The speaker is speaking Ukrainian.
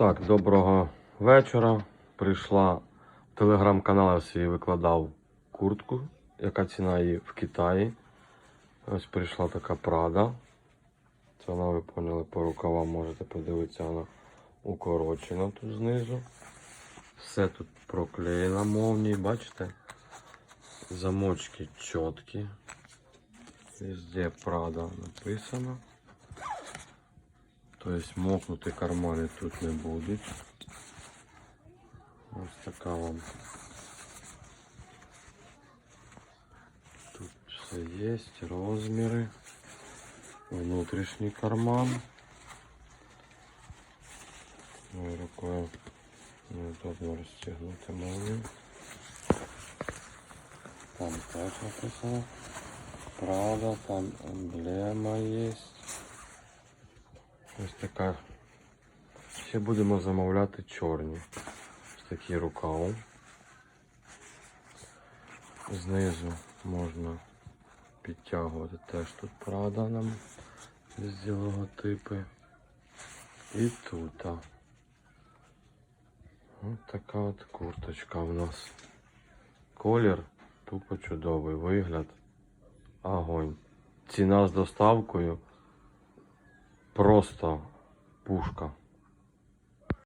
Так, доброго вечора. Прийшла в телеграм-канал я свій викладав куртку, яка ціна її в Китаї. Ось прийшла така Прада. Це вона, ви поняли, по рукавам можете подивитися, вона укорочена тут знизу. Все тут проклеєно молнії, бачите? Замочки чіткі. Везде Прада написано. Тобто мокнути кармани тут не будуть. Ось така вам. Тут все є, розміри. Внутрішній карман. Ой, рукою неудобно розтягнути молнію. Там теж написано. Правда, там емблема є. Ось така. Ще будемо замовляти чорні. Ось такі рукав. Знизу можна підтягувати теж тут Прада нам з логотипи. І тут. Ось така от курточка в нас. Колір тупо чудовий. Вигляд. Огонь. Ціна з доставкою. Просто пушка.